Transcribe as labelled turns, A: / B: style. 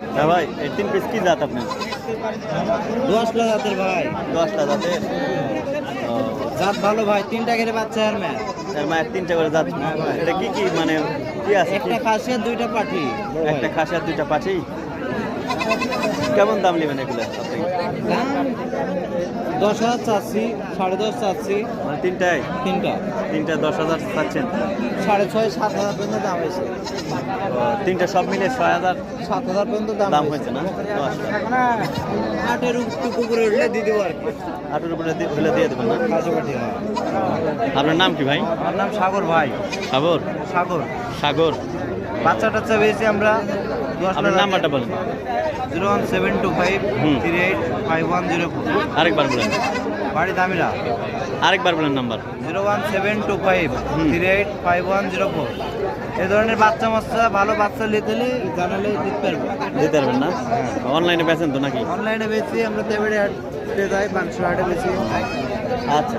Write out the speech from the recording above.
A: হ্যাঁ ভাই এই তিন পিস কি জাত আপনার?
B: দশটা জাতের ভাই।
A: দশটা জাতের?
B: জাত ভালো ভাই তিনটা করে বাচ্চা আর
A: ম্যাম মায়ের তিনটা করে জাত।
B: হ্যাঁ
A: এটা কি কি মানে কি আছে?
B: একটা খাসি আর দুইটা পাঠি।
A: একটা খাসি আর দুইটা পাঠি? কেমন দাম নেবেন এগুলো
B: দাম দশ হাজার চাচ্ছি সাড়ে দশ চাচ্ছি।
A: মানে তিনটায়?
B: তিনটা।
A: তিনটা দশ হাজার চাচ্ছেন
B: সাড়ে ছয় সাত হাজার পর্যন্ত দাম হয়েছে।
A: তিনটা সব মিলে ছয় হাজার
B: সাত হাজার পর্যন্ত দাম
A: দাম হয়েছে। না?
B: আটের উপরে উঠলে দিয়ে দেবো আর
A: আটের উপরে হলে দিয়ে দেবেন না?
B: খাসি
A: আপনার নাম কি ভাই?
B: আমার নাম সাগর ভাই।
A: সাগর?
B: সাগর।
A: সাগর।
B: বাচ্চা টাচ্চা পেয়েছি আমরা।
A: আপনার নাম্বারটা বলেন।
B: Zero one seven two five three eight five one zero four.
A: আরেকবার বলেন।
B: বাড়ি দামিরা।
A: আরেকবার বলেন number.
B: Zero one seven two five three eight five one zero four. এই ধরনের বাচ্চা মাচ্চা ভালো বাচ্চা নিতে জানালে দিতে পারব
A: দিতে পারবেন না? অনলাইনে বেচেন তো নাকি?
B: অনলাইনে বেশি আমরা তেবাড়ি হাটে যাই পাঁচশো হাটে বেশি
A: আচ্ছা।